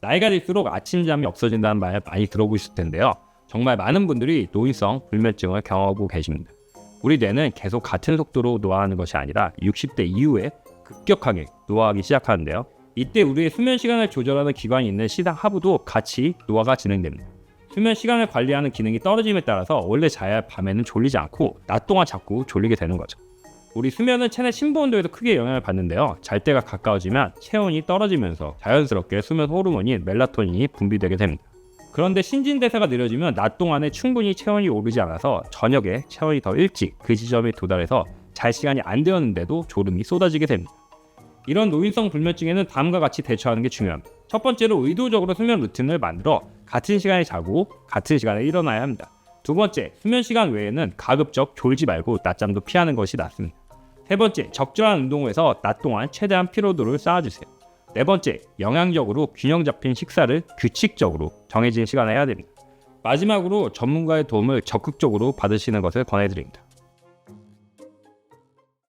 나이가 들수록 아침잠이 없어진다는 말 많이 들어보셨을 텐데요. 정말 많은 분들이 노인성 불면증을 경험하고 계십니다. 우리 뇌는 계속 같은 속도로 노화하는 것이 아니라 60대 이후에 급격하게 노화하기 시작하는데요. 이때 우리의 수면 시간을 조절하는 기관이 있는 시상 하부도 같이 노화가 진행됩니다. 수면 시간을 관리하는 기능이 떨어짐에 따라서 원래 자야 할 밤에는 졸리지 않고 낮 동안 자꾸 졸리게 되는 거죠. 우리 수면은 체내 심부 온도에도 크게 영향을 받는데요. 잘 때가 가까워지면 체온이 떨어지면서 자연스럽게 수면 호르몬인 멜라토닌이 분비되게 됩니다. 그런데 신진대사가 느려지면 낮 동안에 충분히 체온이 오르지 않아서 저녁에 체온이 더 일찍 그 지점에 도달해서 잘 시간이 안 되었는데도 졸음이 쏟아지게 됩니다. 이런 노인성 불면증에는 다음과 같이 대처하는 게 중요합니다. 첫 번째로 의도적으로 수면 루틴을 만들어 같은 시간에 자고 같은 시간에 일어나야 합니다. 두 번째, 수면 시간 외에는 가급적 졸지 말고 낮잠도 피하는 것이 낫습니다. 세 번째, 적절한 운동을 해서 낮 동안 최대한 피로도를 쌓아주세요. 네 번째, 영양적으로 균형 잡힌 식사를 규칙적으로 정해진 시간에 해야 됩니다. 마지막으로 전문가의 도움을 적극적으로 받으시는 것을 권해드립니다.